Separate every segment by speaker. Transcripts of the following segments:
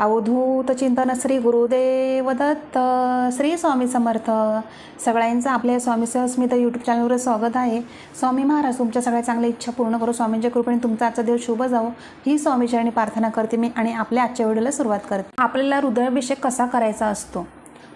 Speaker 1: अवधूत चिंतन श्री गुरुदेव दत्त श्री स्वामी समर्थ. सगळ्यांचं आपल्या स्वामी सहस्मित यूट्यूब चॅनलवर स्वागत आहे. स्वामी महाराज तुमच्या सगळ्या चांगल्या इच्छा पूर्ण करू. स्वामींच्या कृपेने तुमचा आजचा दिवस शुभ जावो. ही स्वामीचरणी प्रार्थना करते मी आणि आपल्या आजच्या व्हिडिओला सुरुवात करते. आपल्याला हृदयाभिषेक कसा करायचा असतो?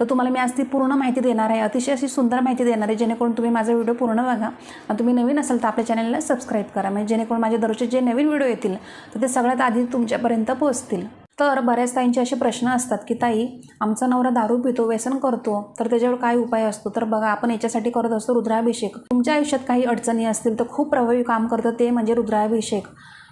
Speaker 1: तर तुम्हाला मी आज ती पूर्ण माहिती देणार आहे. अतिशय अशी सुंदर माहिती देणार आहे जेणेकरून तुम्ही माझा व्हिडिओ पूर्ण बघा. आणि तुम्ही नवीन असाल तर आपल्या चॅनलला सबस्क्राईब करा. म्हणजे जेणेकरून माझे दररोजचे जे नवीन व्हिडिओ येतील तर ते सगळ्यात आधी तुमच्यापर्यंत पोहोचतील. तर बऱ्याच ताईंचे असे प्रश्न असतात की ताई आमचा नवरा दारू पितो व्यसन करतो तर त्याच्यावर काय उपाय असतो? तर बघा आपण याच्यासाठी करत असतो रुद्राभिषेक. तुमच्या आयुष्यात काही अडचणी असतील तर खूप प्रभावी काम करतं ते म्हणजे रुद्राभिषेक.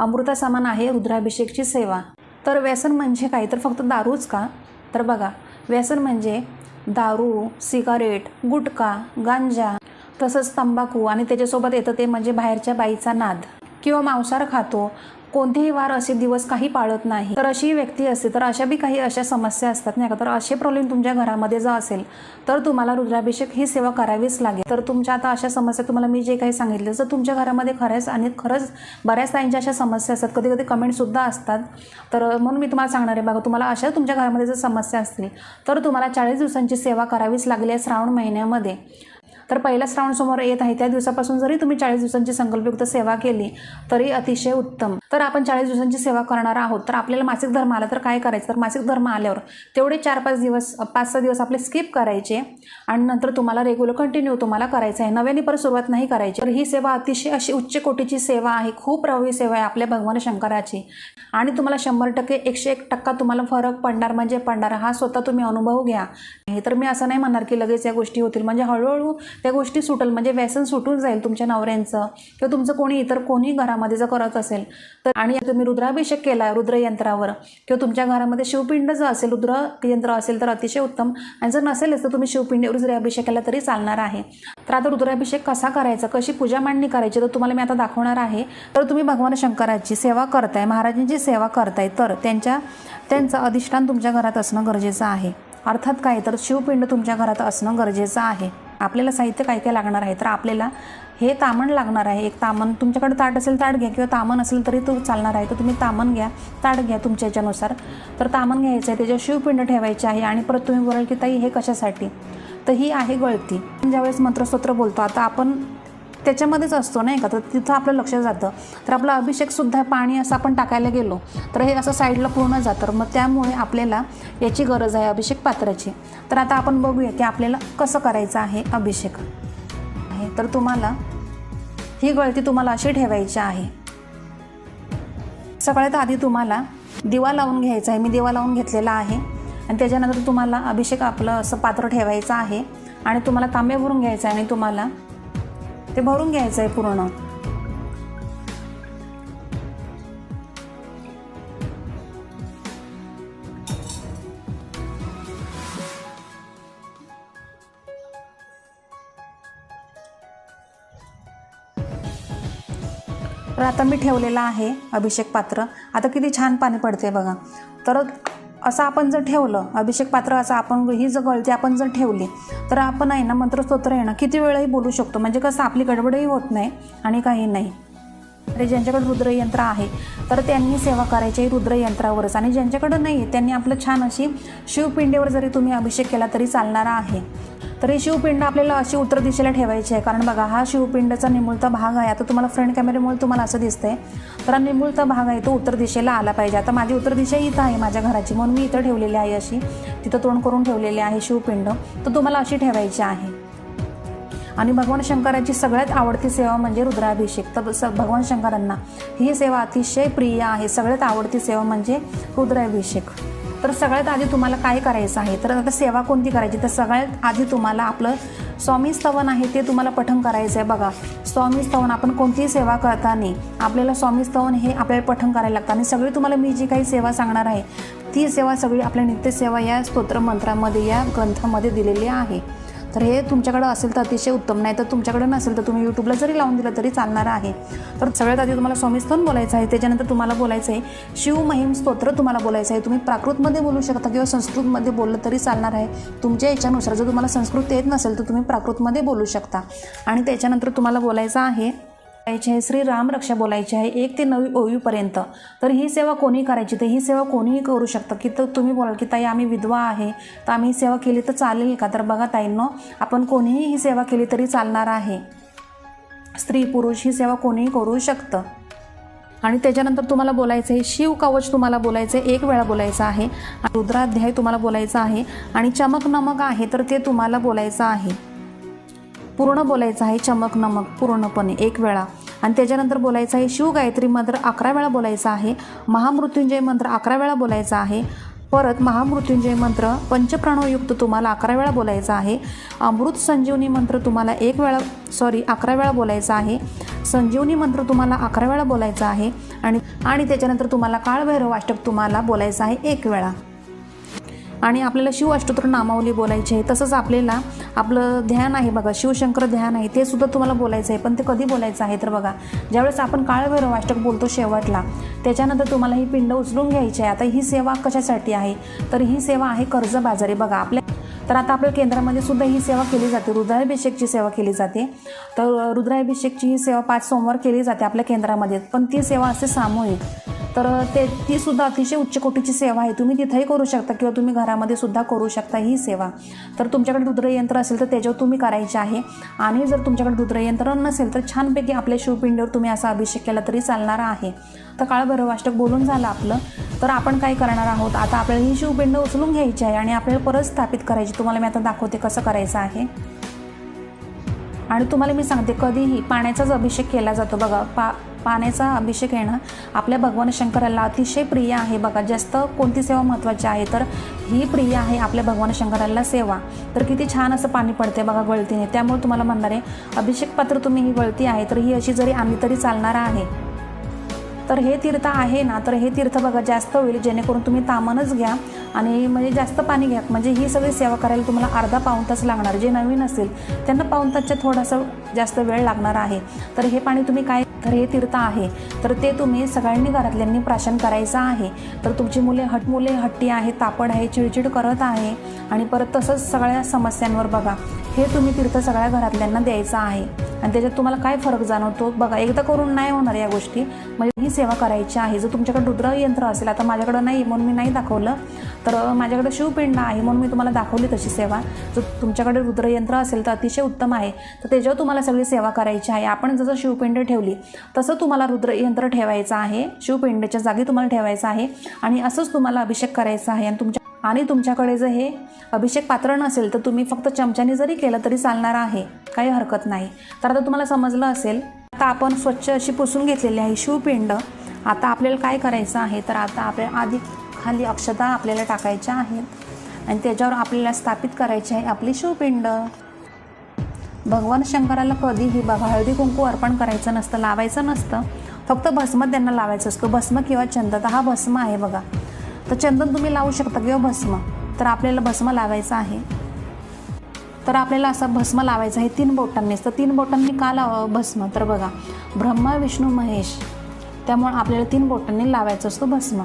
Speaker 1: अमृता समान आहे रुद्राभिषेकची सेवा. तर व्यसन म्हणजे काय? तर फक्त दारूच का? तर बघा व्यसन म्हणजे दारू सिगारेट गुटखा गांजा तसंच तंबाखू आणि त्याच्यासोबत येतं ते म्हणजे बाहेरच्या बाईचा नाद. किंवा मांसाहार खातो कोणतेही वार असे दिवस काही पाळत नाही. तर अशी व्यक्ती असते तर अशा बी काही अशा समस्या असतात नाही का? तर असे प्रॉब्लेम तुमच्या घरामध्ये जर असेल तर तुम्हाला रुद्राभिषेक ही सेवा करावीच लागेल. तर तुमच्या आता अशा समस्या तुम्हाला मी जे काही सांगितलं जर तुमच्या घरामध्ये खरंच आणि खरंच बऱ्याच ताईंच्या अशा समस्या असतात कधी कधी कमेंटसुद्धा असतात. तर म्हणून मी तुम्हाला सांगणार आहे बघा तुम्हाला अशा तुमच्या घरामध्ये जर समस्या असतील तर तुम्हाला चाळीस दिवसांची सेवा करावीच लागली आहे श्रावण महिन्यामध्ये. तर पहिला श्रावण समोर येत आहे. त्या दिवसापासून जरी तुम्ही चाळीस दिवसांची संकल्पयुक्त सेवा केली तरी अतिशय उत्तम. तर आपण चाळीस दिवसांची सेवा करणार आहोत. तर आपल्याला मासिक धर्म आला तर काय करायचं? तर मासिक धर्म आल्यावर तेवढे चार पाच दिवस पाच सहा दिवस आपले स्किप करायचे आणि नंतर तुम्हाला रेग्युलर कंटिन्यू तुम्हाला करायचं आहे. नव्याने परत सुरुवात नाही करायची. तर ही सेवा अतिशय अशी उच्च कोटीची सेवा आहे. खूप प्रभावी सेवा आहे आपल्या भगवान शंकराची. आणि तुम्हाला शंभर टक्के एकशे एक टक्का तुम्हाला फरक पडणार म्हणजे पडणार. हा स्वतः तुम्ही अनुभव घ्या. हे तर मी असं नाही म्हणणार की लगेच या गोष्टी होतील. म्हणजे हळूहळू त्या गोष्टी सुटेल म्हणजे व्यसन सुटून जाईल तुमच्या नवऱ्यांचं किंवा तुमचं कोणी इतर कोणी घरामध्ये जर करत असेल तर आणि तुम्ही रुद्राभिषेक केला रुद्रयंत्रावर किंवा तुमच्या घरामध्ये शिवपिंड जर असेल रुद्र यंत्र असेल तर अतिशय उत्तम. आणि जर नसेलच तर तुम्ही शिवपिंड रुद्राभिषेक केला तरी चालणार आहे. तर आता रुद्राभिषेक कसा करायचा कशी पूजा मांडणी करायची तर तुम्हाला मी आता दाखवणार आहे. तर तुम्ही भगवान शंकराची सेवा करताय महाराजांची सेवा करताय तर त्यांच्या त्यांचं अधिष्ठान तुमच्या घरात असणं गरजेचं आहे. अर्थात काय? तर शिवपिंड तुमच्या घरात असणं गरजेचं आहे. आपल्याला साहित्य काय काय लागणार आहे? तर आपल्याला हे तामण लागणार आहे. एक तामण तुमच्याकडे ताट असेल ताट घ्या. किंवा तामण असेल तरी तो चालणार आहे. तर तुम्ही तामण घ्या. ताट घ्या तुमच्या याच्यानुसार. तर तामण घ्यायचं आहे. त्याच्यावर शिवपिंड ठेवायचे आहे आणि परत तुम्ही बोलाल की ताई हे कशासाठी? तर ही आहे गळती. ज्यावेळेस मंत्रस्तोत्र बोलतो आता आपण त्याच्यामध्येच असतो नाही का? तर तिथं आपलं लक्ष जातं. तर आपलं अभिषेकसुद्धा पाणी असं आपण टाकायला गेलो तर हे असं साईडला पूर्ण जातं. मग त्यामुळे आपल्याला याची गरज आहे अभिषेक पात्राची. तर आता आपण बघूया की आपल्याला कसं करायचं आहे अभिषेक. आहे तर तुम्हाला ही गळती तुम्हाला अशी ठेवायची आहे. सगळ्यात आधी तुम्हाला दिवा लावून घ्यायचा आहे. मी दिवा लावून घेतलेला आहे. आणि त्याच्यानंतर तुम्हाला अभिषेक आपलं असं पात्र ठेवायचं आहे. आणि तुम्हाला तांबे भरून घ्यायचं आहे. आणि तुम्हाला ते भरून घ्यायचं आहे पूर्ण. तर आता मी ठेवलेलं आहे अभिषेक पात्र. आता किती छान पाणी पडते बघा. तर असं आपण जर ठेवलं अभिषेक पात्र असं आपण ही जर गळती आपण जर ठेवली तर आपण आहे ना मंत्रस्तोत्र आहे ना किती वेळही बोलू शकतो. म्हणजे कसं आपली गडबडही होत नाही आणि काही नाही. अरे ज्यांच्याकडे रुद्रयंत्र आहे तर त्यांनी सेवा करायची रुद्रयंत्रावरच. आणि ज्यांच्याकडं नाही त्यांनी आपलं छान अशी शिवपिंडीवर जरी तुम्ही अभिषेक केला तरी चालणारा आहे. तर ही शिवपिंड आपल्याला अशी उत्तर दिशेला ठेवायची आहे. कारण बघा हा शिवपिंडचा निमुळता भाग आहे. आता तुम्हाला फ्रंट कॅमेऱ्यामुळे तुम्हाला असं दिसतंय. तर हा निमुळता भाग आहे तो उत्तर दिशेला आला पाहिजे. आता माझी उत्तर दिशा इथं आहे माझ्या घराची. म्हणून मी इथं ठेवलेली आहे अशी. तिथं तोंड करून ठेवलेली आहे शिवपिंड. तर तुम्हाला अशी ठेवायची आहे. आणि भगवान शंकराची सगळ्यात आवडती सेवा म्हणजे रुद्राभिषेक. तर स भगवान शंकरांना ही सेवा अतिशय प्रिय आहे. सगळ्यात आवडती सेवा म्हणजे रुद्राभिषेक. तर सगळ्यात आधी तुम्हाला काय करायचं आहे? तर आता सेवा कोणती करायची? तर सगळ्यात आधी तुम्हाला आपलं स्वामी स्तवन आहे ते तुम्हाला पठण करायचं आहे बघा. स्वामी स्तवन आपण कोणतीही सेवा करताना आपल्याला स्वामी स्तवन हे आपल्याला पठण करायला लागतं. आणि सगळी तुम्हाला मी जी काही सेवा सांगणार आहे ती सेवा सगळी आपल्या नित्यसेवा या स्तोत्र मंत्रामध्ये या ग्रंथामध्ये दिलेली आहे. तर हे तुमच्याकडं असेल तर अतिशय उत्तम. नाही तर तुमच्याकडं नसेल तर तुम्ही यूट्यूबला जरी लावून दिलं तरी चालणार आहे. तर सगळ्यात आधी तुम्हाला स्वामीस्थान बोलायचं आहे. त्याच्यानंतर तुम्हाला बोलायचं आहे. शिवमहिम स्तोत्र तुम्हाला बोलायचं आहे. तुम्ही प्राकृतमध्ये बोलू शकता किंवा संस्कृतमध्ये बोललं तरी चालणार आहे. तुमच्या याच्यानुसार जर तुम्हाला संस्कृत येत नसेल तर तुम्ही प्राकृतमध्ये बोलू शकता. आणि त्याच्यानंतर तुम्हाला बोलायचं आहे बोलायची आहे श्री राम रक्षा बोलायची आहे एक ते नवी ओवीपर्यंत. तर ही सेवा कोणी करायची? तर ही सेवा कोणीही करू शकतं. की तर तुम्ही बोलाल की ताई आम्ही विधवा आहे तर आम्ही सेवा केली तर चालेल का? तर बघा ताईंनो आपण कोणीही ही सेवा केली तरी चालणार आहे. स्त्री पुरुष ही सेवा कोणीही करू शकतं. आणि त्याच्यानंतर तुम्हाला बोलायचं आहे शिव कवच तुम्हाला बोलायचं आहे एक वेळा बोलायचं आहे. रुद्राध्याय तुम्हाला बोलायचं आहे आणि चमक नमक आहे तर ते तुम्हाला बोलायचं आहे. पूर्ण बोलायचं आहे चमक नमक पूर्णपणे एक वेळा. आणि त्याच्यानंतर बोलायचं आहे शिव गायत्री मंत्र अकरा वेळा बोलायचा आहे. महामृत्युंजय मंत्र अकरा वेळा बोलायचा आहे. परत महामृत्युंजय मंत्र पंचप्राणवयुक्त तुम्हाला अकरा वेळा बोलायचा आहे. अमृत संजीवनी मंत्र तुम्हाला एक वेळा सॉरी अकरा वेळा बोलायचा आहे. संजीवनी मंत्र तुम्हाला अकरा वेळा बोलायचा आहे. आणि आणि त्याच्यानंतर तुम्हाला काळभैरव अष्टक तुम्हाला बोलायचं आहे एक वेळा. आणि आपल्याला शिव अष्टोत्तर नामावली बोलायची आहे. तसंच आपल्याला आपलं ध्यान आहे बघा शिवशंकर ध्यान आहे ते सुद्धा तुम्हाला बोलायचं आहे. पण ते कधी बोलायचं आहे तर बघा ज्यावेळेस आपण काळभैरव अष्टक बोलतो शेवटला त्याच्यानंतर तुम्हाला ही पिंड उचलून घ्यायची आहे. आता ही सेवा कशासाठी आहे? तर ही सेवा आहे कर्जबाजारी बघा आपल्या तर आता आपल्या केंद्रामध्ये सुद्धा ही सेवा केली जाते. रुद्राभिषेकची सेवा केली जाते. तर रुद्राभिषेकची ही सेवा पाच सोमवार केली जाते आपल्या केंद्रामध्ये. पण ती सेवा असते सामूहिक तर ते ती सुद्धा अतिशय उच्च कोटीची सेवा आहे. तुम्ही तिथेही करू शकता किंवा तुम्ही घरामध्ये सुद्धा करू शकता ही सेवा. तर तुमच्याकडे रुद्रयंत्र असेल तर त्याच्यावर तुम्ही करायचे आहे. आणि जर तुमच्याकडे रुद्रयंत्र नसेल तर छानपैकी आपल्या शिवपिंडीवर तुम्ही असा अभिषेक केला तरी चालणार आहे. तर काळभैरवाष्टक बोलून झालं आपलं. तर आपण काय करणार आहोत? आता आपल्याला ही शिवपिंड उचलून घ्यायची आहे आणि आपल्याला परत स्थापित करायची. तुम्हाला मी आता दाखवते कसं करायचं आहे. आणि तुम्हाला मी सांगते कधीही पाण्याचाच अभिषेक केला जातो बघा. पा पाण्याचा अभिषेक येणं आपल्या भगवान शंकराला अतिशय प्रिय आहे बघा. जास्त कोणती सेवा महत्त्वाची आहे? तर ही प्रिय आहे आपल्या भगवान शंकराला सेवा. तर किती छान असं पाणी पडते बघा गळतीने. त्यामुळे तुम्हाला म्हणणार आहे अभिषेक पात्र तुम्ही ही गळती आहे तर ही अशी जरी आणली तरी चालणार आहे. तर हे तीर्थ आहे ना तर हे तीर्थ बघा जास्त होईल जेणेकरून तुम्ही तामनच घ्या आणि म्हणजे जास्त पाणी घ्या. म्हणजे ही सगळी सेवा करायला तुम्हाला अर्धा पाऊण तास लागणार. जे नवीन असेल त्यांना पाऊण तासच्या थोडासा जास्त वेळ लागणार आहे. तर हे पाणी तुम्ही काय तर हे तीर्थ आहे. तर ते तुम्ही सगळ्यांनी घरातल्यांनी प्राशन करायचं आहे. तर तुमची मुले हट मुले हट्टी आहे तापड आहे चिडचिड करत आहे. आणि परत तसंच सगळ्या समस्यांवर बघा. हे तुम्ही तीर्थ सगळ्या घरातल्यांना द्यायचं आहे. आणि त्याच्यात तुम्हाला काय फरक जाणवतो? बघा एकदा करून नाही होणार या गोष्टी. म्हणजे ही सेवा करायची आहे. जर तुमच्याकडे रुद्र यंत्र असेल आता माझ्याकडं नाही म्हणून मी नाही दाखवलं. तर माझ्याकडे शिवपिंड आहे म्हणून मी तुम्हाला दाखवली तशी सेवा. जर तुमच्याकडे रुद्रयंत्र असेल तर अतिशय उत्तम आहे. तर त्याच्यावर तुम्हाला सगळी सेवा करायची आहे. आपण जसं शिवपिंड ठेवली तसं तुम्हाला रुद्रयंत्र ठेवायचं आहे. शिवपिंडच्या जागी तुम्हाला ठेवायचं आहे. आणि असंच तुम्हाला अभिषेक करायचा आहे. आणि तुमच्या आणि तुमच्याकडे जर हे अभिषेक पात्र नसेल तर तुम्ही फक्त चमच्याने जरी केलं तरी चालणार आहे. काही हरकत नाही. तर आता तुम्हाला समजलं असेल आता आपण स्वच्छ अशी पुसून घेतलेली आहे शिवपिंड. आता आपल्याला काय करायचं आहे? तर आता आपल्या आधी खाली अक्षता आपल्याला टाकायच्या आहेत. आणि त्याच्यावर आपल्याला स्थापित करायची आहे आपली शिवपिंड. भगवान शंकराला कधीही बघा हळदी कुंकू अर्पण करायचं नसतं लावायचं नसतं. फक्त भस्म त्यांना लावायचं असतं. भस्म किंवा चंदन हा भस्म आहे बघा. तर चंदन तुम्ही लावू शकता किंवा भस्म. तर आपल्याला भस्म लावायचं आहे. तर आपल्याला असं भस्म लावायचं आहे तीन बोटांनीच तर तीन बोटांनी का लावावं भस्म? तर बघा ब्रह्मा विष्णू महेश. त्यामुळे आपल्याला तीन बोटांनी लावायचं असतो भस्म.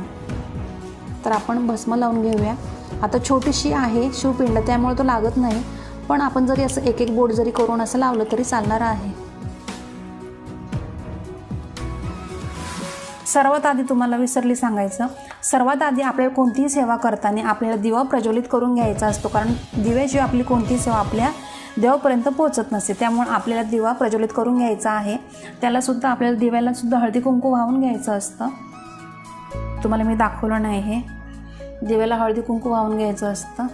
Speaker 1: तर आपण भस्म लावून घेऊया. आता छोटीशी आहे शिवपिंड त्यामुळे तो लागत नाही. पण आपण जरी असं एक एक बोट जरी करून असं लावलं तरी चालणार आहे. सर्वात आधी तुम्हाला विसरली सांगायचं. सर्वात आधी आपल्याला कोणतीही सेवा करताना आपल्याला दिवा प्रज्वलित करून घ्यायचा असतो. कारण दिव्याशिवाय आपली कोणतीही सेवा आपल्या देवापर्यंत पोहोचत नसते. त्यामुळे आपल्याला दिवा प्रज्वलित करून घ्यायचा आहे. त्यालासुद्धा आपल्याला दिव्याला सुद्धा हळदी कुंकू वाहून घ्यायचं असतं. तुम्हाला मी दाखवलं नाही हे. दिव्याला हळदी कुंकू वाहून घ्यायचं असतं.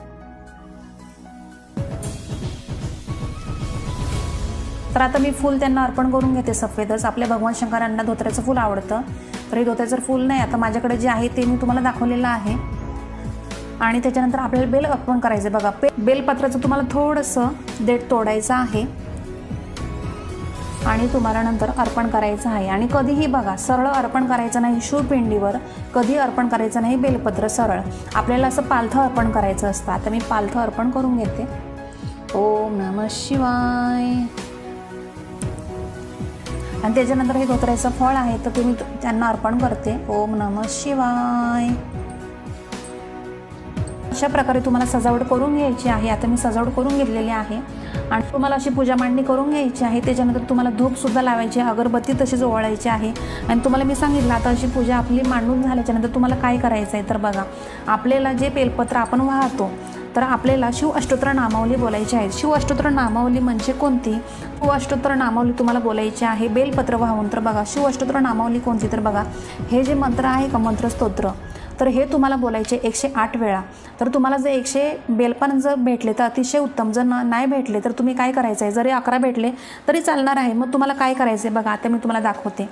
Speaker 1: तर आता मी फूल त्यांना अर्पण करून घेते सफेदच. आपल्या भगवान शंकरांना धोत्र्याचं फूल आवडतं. तर हे धोत्र्याचं फूल नाही आता माझ्याकडे जे आहे ते मी तुम्हाला दाखवलेलं आहे. आणि त्याच्यानंतर आपल्याला बेल अर्पण करायचं बघा. पे बेलपत्राचं तुम्हाला थोडंसं देठ तोडायचं आहे. आणि तुम्हाला नंतर अर्पण करायचं आहे. आणि कधीही बघा सरळ अर्पण करायचं नाही शूरपिंडीवर कधी अर्पण करायचं नाही बेलपत्र सरळ. आपल्याला असं पालथं अर्पण करायचं असतं. आता मी पालथं अर्पण करून घेते. ओम नम शिवाय. आणि त्याच्यानंतर हे धोत्र्याचं फळ आहे तर तुम्ही त्यांना अर्पण करते. ओम नम शिवाय. अशा प्रकारे तुम्हाला सजावट करून घ्यायची आहे. आता मी सजावट करून घेतलेली आहे. आणि तुम्हाला अशी पूजा मांडणी करून घ्यायची आहे. त्याच्यानंतर तुम्हाला धूपसुद्धा लावायची आहे. अगरबत्ती तशीच ओवाळायची आहे. आणि तुम्हाला मी सांगितलं आता अशी पूजा आपली मांडून झाल्याच्यानंतर तुम्हाला काय करायचं आहे तर बघा आपल्याला जे बेलपत्र आपण वाहतो तर आपल्याला शिव अष्टोत्र नामावली बोलायची आहे. शिव अष्टोत्र नामावली म्हणजे कोणती? शिव अष्टोत्तर नामावली तुम्हाला बोलायची आहे. बेलपत्र वाहून तर बघा शिव अष्टोत्र नामावली कोणती तर बघा. हे जे मंत्र आहे का? मंत्रस्तोत्र तर हे तुम्हाला बोलायचे एकशे आठ वेळा. तर तुम्हाला जर एकशे बेलपान जर भेटले तर अतिशय उत्तम. जर न नाही भेटले तर तुम्ही काय करायचं आहे जरी अकरा भेटले तरी चालणार आहे. मग तुम्हाला काय करायचं आहे बघा आता मी तुम्हाला दाखवते.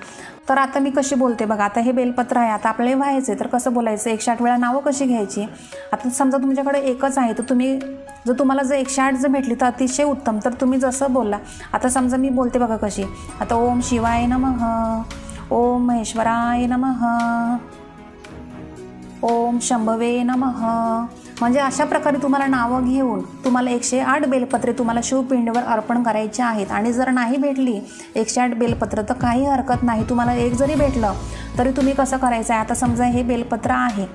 Speaker 1: तर आता मी कशी बोलते बघा आता हे बेलपत्र आहे आता आपल्याला व्हायचं आहे तर कसं बोलायचं? एकशे आठ वेळा नावं कशी घ्यायची? आता समजा तुमच्याकडे एकच आहे तर तुम्ही जर तुम्हाला जर एकशे आठ जर भेटली तर अतिशय उत्तम. तर तुम्ही जसं बोलला आता समजा मी बोलते बघा कशी. आता ओम शिवाय नमः ओम महेश्वराय नमः ओम शंभवे नमः म्हणजे अशा प्रकारे तुम्हाला नावं घेऊन तुम्हाला एकशे आठ बेलपत्रे तुम्हाला शिवपिंडीवर अर्पण करायचे आहेत. आणि जर नाही भेटली एकशे आठ बेलपत्र तर काही हरकत नाही. तुम्हाला एक जरी भेटलं तरी तुम्ही कसं करायचं आहे? आता समजा हे बेलपत्र आहे.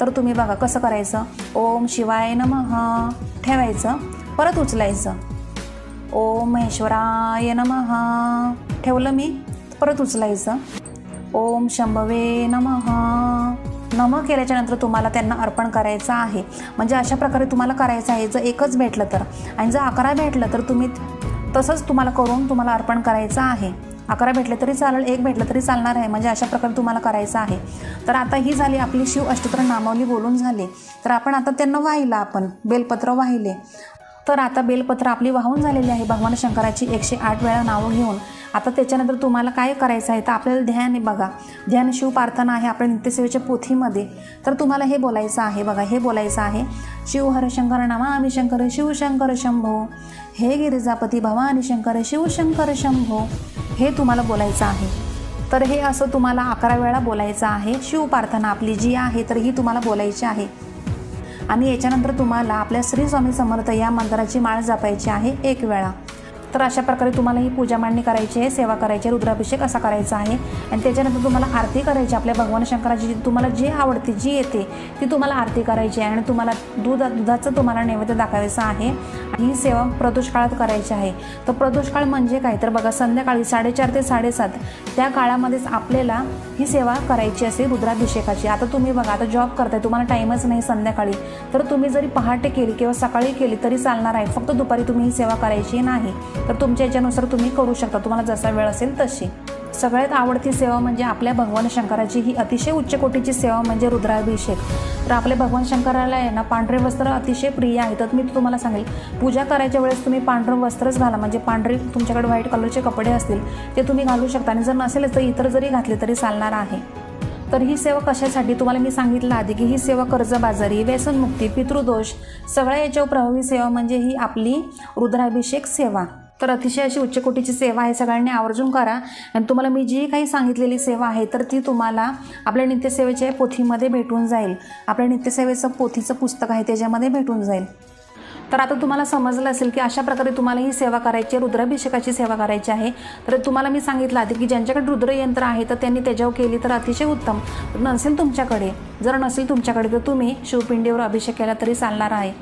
Speaker 1: तर तुम्ही बघा कसं करायचं? ओम शिवाय नम. ठेवायचं. परत उचलायचं. ओम महेश्वराय नम. ठेवलं मी. परत उचलायचं. ओम शंभवे नमः. नम केल्याच्यानंतर तुम्हाला त्यांना अर्पण करायचं आहे. म्हणजे अशा प्रकारे तुम्हाला करायचं आहे. जर एकच भेटलं तर. आणि जर अकरा भेटलं तर तुम्ही तसंच तुम्हाला करून तुम्हाला अर्पण करायचं आहे. अकरा भेटले तरी चालेल एक भेटलं तरी चालणार आहे. म्हणजे अशा प्रकारे तुम्हाला करायचं आहे. तर आता ही झाली आपली शिव अष्टोत्तर नामावली बोलून झाली. तर आपण आता त्यांना वाहिलं आपण. बेलपत्र वाहिले. तर आता बेलपत्र आपली वाहून झालेली आहे. भगवान शंकराची एकशे आठ वेळा नावं घेऊन. आता त्याच्यानंतर तुम्हाला काय करायचं आहे तर आपल्याला ध्यान आहे बघा. ध्यान शिव प्रार्थना आहे आपल्या नित्यसेवेच्या पोथीमध्ये. तर तुम्हाला हे बोलायचं आहे बघा हे बोलायचं आहे. शिव हर शंकर नमामि शंकर शिवशंकर शंभो. हे गिरिजापती भवानी शंकर शिवशंकर शंभो. हे तुम्हाला बोलायचं आहे. तर हे असं तुम्हाला अकरा वेळा बोलायचं आहे. शिव प्रार्थना आपली जी आहे तर ही तुम्हाला बोलायची आहे. आणि याच्यानंतर तुम्हाला आपल्या श्री स्वामी समर्थ या मंदिराची माळ जपायची आहे एक वेळा. तर अशा प्रकारे तुम्हाला ही पूजा मांडणी करायची आहे सेवा करायची आहे रुद्राभिषेक असा करायचा आहे. आणि त्याच्यानंतर तुम्हाला आरती करायची आपल्या भगवान शंकराची तुम्हाला जी आवडते जी येते ती तुम्हाला आरती करायची आहे. आणि तुम्हाला दूध दुधाचं तुम्हाला नैवेद्य दाखवायचं आहे. आणि ही सेवा प्रदोष काळात करायची आहे. तर प्रदोष काळ म्हणजे काय? तर बघा संध्याकाळी साडेचार ते साडेसात त्या काळामध्येच आपल्याला ही सेवा करायची असते रुद्राभिषेकाची. आता तुम्ही बघा आता जॉब करताय तुम्हाला टाईमच नाही संध्याकाळी. तर तुम्ही जरी पहाटे केली किंवा सकाळी केली तरी चालणार आहे. फक्त दुपारी तुम्ही ही सेवा करायची नाही. तर तुमच्या याच्यानुसार तुम्ही करू शकता. तुम्हाला जसा वेळ असेल तशी. सगळ्यात आवडती सेवा म्हणजे आपल्या भगवान शंकराची ही अतिशय उच्च कोटीची सेवा म्हणजे रुद्राभिषेक. तर आपल्या भगवान शंकराला आहे ना पांढरे वस्त्र अतिशय प्रिय आहे. तर मी तुम्हाला सांगेल पूजा करायच्या वेळेस तुम्ही पांढरं वस्त्रच घाला. म्हणजे पांढरे तुमच्याकडे व्हाईट कलरचे कपडे असतील ते तुम्ही घालू शकता. आणि जर नसेलच तर इतर जरी घातले तरी चालणार आहे. तर ही सेवा कशासाठी? तुम्हाला मी सांगितलं आधी की ही सेवा कर्जबाजारी व्यसनमुक्ती पितृदोष सगळ्या याच्यावर प्रभावी सेवा म्हणजे ही आपली रुद्राभिषेक सेवा. तर अतिशय अशी उच्चकोटीची सेवा आहे. सगळ्यांनी आवर्जून करा. आणि तुम्हाला मी जी काही सांगितलेली सेवा आहे तर ती तुम्हाला आपल्या नित्यसेवेच्या पोथीमध्ये भेटून जाईल. आपल्या नित्यसेवेचं पोथीचं पुस्तक आहे त्याच्यामध्ये भेटून जाईल. तर आता तुम्हाला समजलं असेल की अशा प्रकारे तुम्हाला ही सेवा करायची आहे. रुद्राभिषेकाची सेवा करायची आहे. तर तुम्हाला मी सांगितलं आधी की ज्यांच्याकडे रुद्रयंत्र आहे तर त्यांनी त्याच्यावर केली तर अतिशय उत्तम. नसेल तुमच्याकडे. जर नसेल तुमच्याकडे तर तुम्ही शिवपिंडीवर अभिषेक केला तरी चालणार आहे.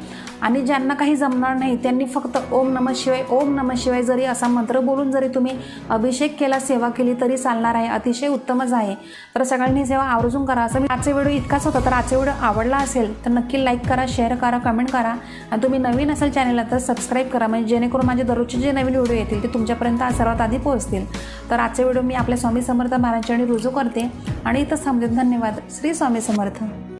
Speaker 1: आणि ज्यांना काही जमणार नाही त्यांनी फक्त ओम नम शिवाय ओम नम शिवाय जरी असा मंत्र बोलून जरी तुम्ही अभिषेक केला सेवा केली तरी चालणार आहे. अतिशय उत्तमच आहे. तर सगळ्यांनी सेवा आवर्जून करा. असं मी आजचा व्हिडिओ इतकाच होता तर आजचा व्हिडिओ आवडला असेल तर नक्की लाईक करा शेअर करा कमेंट करा. आणि तुम्ही नवीन असेल चॅनलला तर सबस्क्राईब करा. म्हणजे जेणेकरून माझे दररोजचे जे नवीन व्हिडिओ येतील ते तुमच्यापर्यंत सर्वात आधी पोहोचतील. तर आजचे व्हिडिओ मी आपल्या स्वामी समर्थ महाराजांनी रुजू करते. आणि इथं समजेल धन्यवाद. श्री स्वामी समर्थ. अर्थ